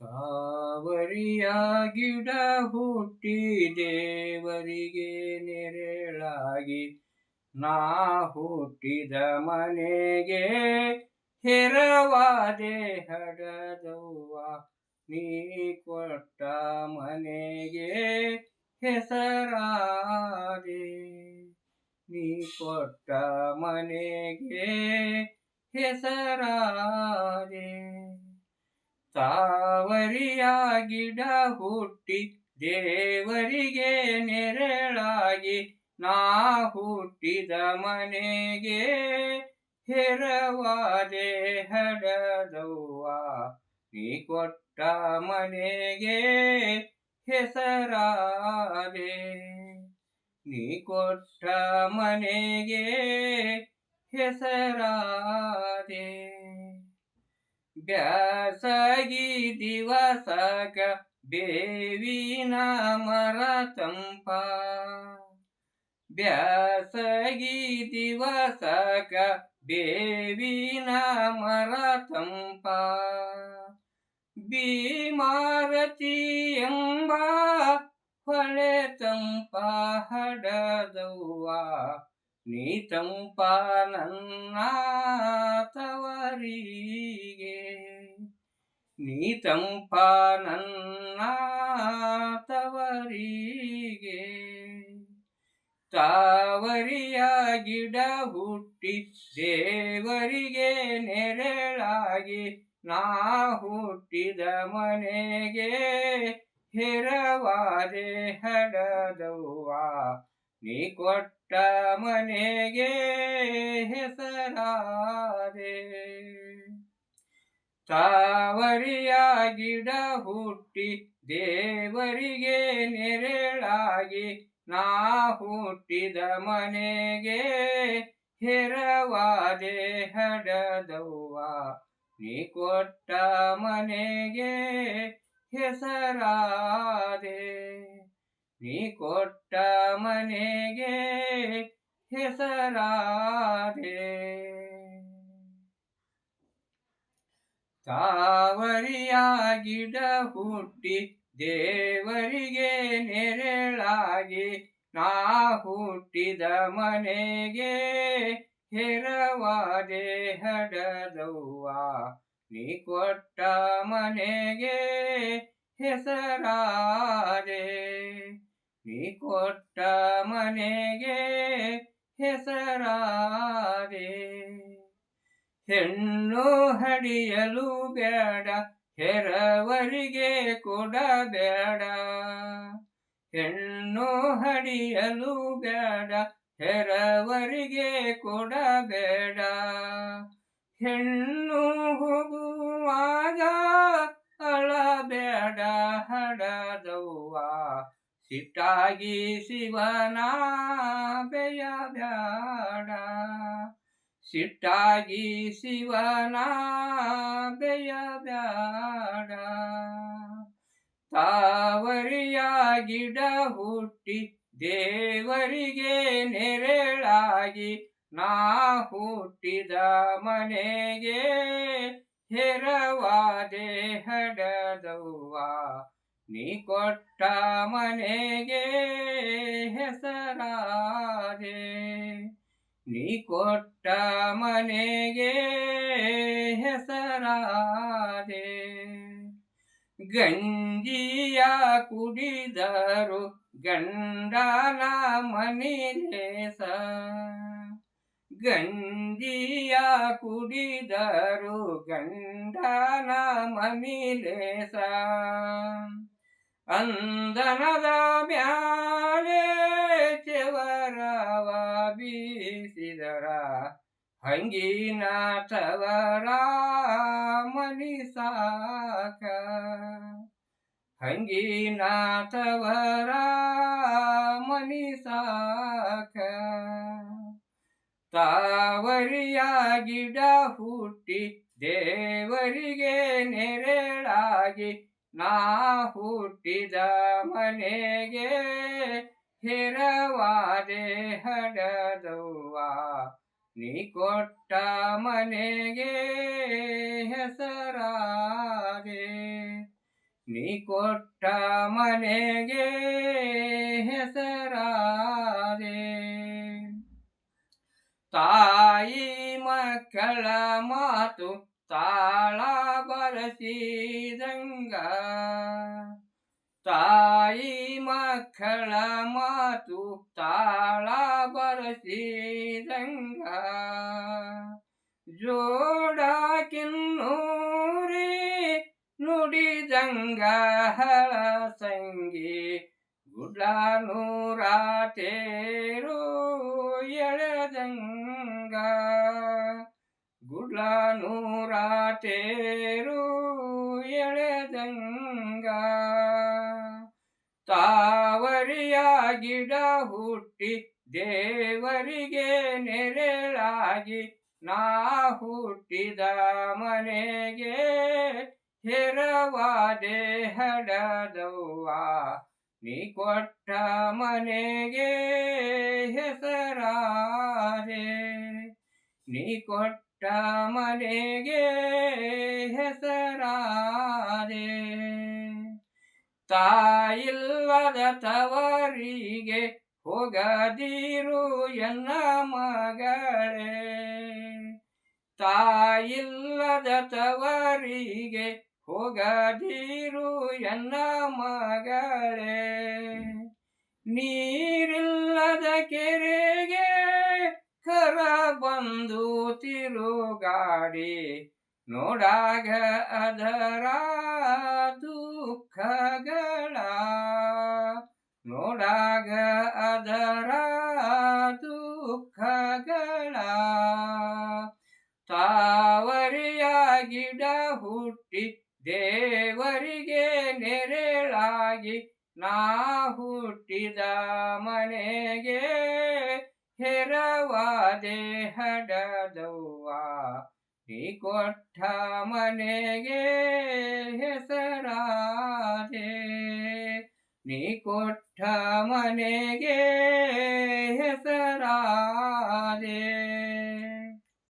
ತಾವರಿಯ ಗಿಡ ಹುಟ್ಟಿ ದೇವರಿಗೆ ನೆರಳಾಗಿ ನಾ ಹುಟ್ಟಿದ ಮನೆಗೆ ಹೆರವಾದೆ ಹಡದವ್ವ. ನೀ ಕೊಟ್ಟ ಮನೆಗೆ ಹೆಸರಾದೆ. ನೀ ಕೊಟ್ಟ ಮನೆಗೆ ಹೆಸರಾದೆ. ತಾವರಿಯ ಗಿಡ ಹುಟ್ಟಿ ದೇವರಿಗೆ ನೆರಳಾಗಿ ನಾ ಹುಟ್ಟಿದ ಮನೆಗೆ ಹೆರವಾದೆ ಹಡದವ್ವ. ನೀ ಕೊಟ್ಟ ಮನೆಗೆ ಹೆಸರಾದೆ. ನೀ ಕೊಟ್ಟ ಮನೆಗೆ ಹೆಸರಾದೆ. ಬ್ಯಾಸಗಿ ದಿವಸಕ ಬೇವಿನ ಮರ ತಂಪ. ಬ್ಯಾಸಗಿ ದಿವಸಕ ಬೇವಿನ ಮರ ತಂಪ. ಭೀಮಾರತಿ ಎಂಬ ಹೊಳೆ ತಂಪ ಹಡದವ್ವ. ನೀ ತಂಪ ನನ್ನ ತವರಿಗೆ ನೀ ತಂಪ ತವರಿಗೆ ತಾವರಿಯ ಗಿಡ ಹುಟ್ಟಿ ದೇವರಿಗೆ ನೆರಳಾಗಿ ನಾ ಹುಟ್ಟಿದ ಮನೆಗೆ. ಹೆರವಾದೆ ಹಡದವ್ವ ನೀ ಕೊಟ್ಟ ಮನೆಗೆ ಹೆಸರಾದೆ. ತಾವರಿಯ ಗಿಡ ಹುಟ್ಟಿ ದೇವರಿಗೆ ನೆರಳಾಗಿ ನಾ ಹುಟ್ಟಿದ ಮನೆಗೆ ಹೆರವಾದೆ ಹಡದವ್ವ. ನೀ ಕೊಟ್ಟ ಮನೆಗೆ ಹೆಸರಾದೆ. ನೀ ಕೊಟ್ಟ ಮನೆಗೆ ಹೆಸರಾದೆ. ತಾವರಿಯ ಗಿಡ ಹುಟ್ಟಿ ದೇವರಿಗೆ ನೆರಳಾಗಿ ನಾ ಹುಟ್ಟಿದ ಮನೆಗೆ ಹೆರವಾದೆ ಹಡದವ್ವ. ನೀ ಕೊಟ್ಟ ಮನೆಗೆ ಹೆಸರಾದೆ. ಕೊಟ್ಟ ಮನೆಗೆ ಹೆಸರಾದೆ. ಹೆಣ್ಣು ಹಡಿಯಲು ಬೇಡ, ಹೆರವರಿಗೆ ಕೊಡಬೇಡ ಹೆಣ್ಣು ಹಡಿಯಲು ಬೇಡ, ಹೆರವರಿಗೆ ಕೊಡಬೇಡ ಹೆಣ್ಣು ಹೋಗುವಾಗ ಸಿಟ್ಟಾಗಿ ಶಿವನ ಬ್ಯಾಡ. ಸಿಟ್ಟಾಗಿ ಶಿವನ ಬ್ಯಾಡ. ತಾವರಿಯ ಗಿಡ ಹುಟ್ಟಿ ದೇವರಿಗೆ ನೆರಳಾಗಿ ನಾ ಹುಟ್ಟಿದ ಮನೆಗೆ ಹೆರವಾದೆ ಹಡದವ್ವ. ನೀ ಕೊಟ್ಟ ಮನೆಗೆ ಹೆಸರಾದೆ. ನೀ ಕೊಟ್ಟ ಮನೆಗೆ ಹೆಸರಾದೆ. ಗಂಜಿಯ ಕುಡಿದರು ಗಂಡನ ಮನಿಲೇಸ ಗಂಜಿಯ ಕುಡಿದರು ಗಂಡನ ಮನಿಲೇಸ ಅಂದನದ ಮ್ಯಾಲೆ ಚವರವ ಬೀಸಿದರ ಹಂಗಿನ ಮನಿಸಾಕ ಮನಿ ಸಾಕ. ಹಂಗಿನ ತವರ ಮನಿ ಸಾಕ. ತಾವರಿಯ ಗಿಡ ಹುಟ್ಟಿ ದೇವರಿಗೆ ನೆರಳಾಗಿ ನಾ ಹುಟ್ಟಿದ ಮನೆಗೆ ಹೆರವಾದೆ ಹಡದವ್ವ. ನೀ ಕೊಟ್ಟ ಮನೆಗೆ ಹೆಸರಾದೆ. ನೀ ಕೊಟ್ಟ ಮನೆಗೆ ಹೆಸರಾದೆ. ತಾಯಿ ಮಕ್ಕಳ ಮಾತು ತಾಳ ಬರಸಿದಂಗ ತಾಯಿ ಮಕ್ಕಳ ಮಾತು ತಾಳ ಬರಸಿದಂಗ ಜೋಡ ಕಿನ್ನೂರಿ ಹಳ ಸಂಗಿ. ಗುಡ್ಲ ನೂರ ತೇರು ಎಳೆದಂಗ. ಗುಡ್ಲ ನೂರ ತೇರು ಎಳೆದಂಗ. ತಾವರಿಯ ಗಿಡ ಹುಟ್ಟಿ ದೇವರಿಗೆ ನೆರಳಾಗಿ ನಾ ಹುಟ್ಟಿದ ಮನೆಗೆ ಹೆರವಾದೆ ಹಡದವ್ವ. ನೀ ಕೊಟ್ಟ ಮನೆಗೆ ಹೆಸರಾದೆ. ನೀ ಕೊಟ್ಟ ಮನೆಗೆ ಹೆಸರಾದೆ. ತಾಯಿಲ್ಲದ ತವರಿಗೆ ಹೋಗದಿರು ಎನ್ನ ಮಗಳೆ. ತಾಯಿಲ್ಲದ ತವರಿಗೆ ಹೋಗದಿರು ಎನ್ನ ಮಗಳೆ. ನೀರಿಲ್ಲದ ಕರ ಬಂದು ತಿರುಗಾಡಿ ನೋಡಾಗ ಅದರ ದುಃಖಗಳ ನೋಡಾಗ ಅದರ ದುಃಖಗಳ ತಾವರಿಯ ಗಿಡ ಹುಟ್ಟಿ ದೇವರಿಗೆ ನೆರೆಳಾಗಿ ನಾ ಹುಟ್ಟಿದ ಮನೆಗೆ ಹೆರವಾದೆ ಹಡದವ್ವ ನೀ ಕೊಟ್ಟ ಮನೆಗೆ ಹೆಸರಾದೆ ನೀ ಕೊಟ್ಟ ಮನೆಗೆ ಹೆಸರಾದೆ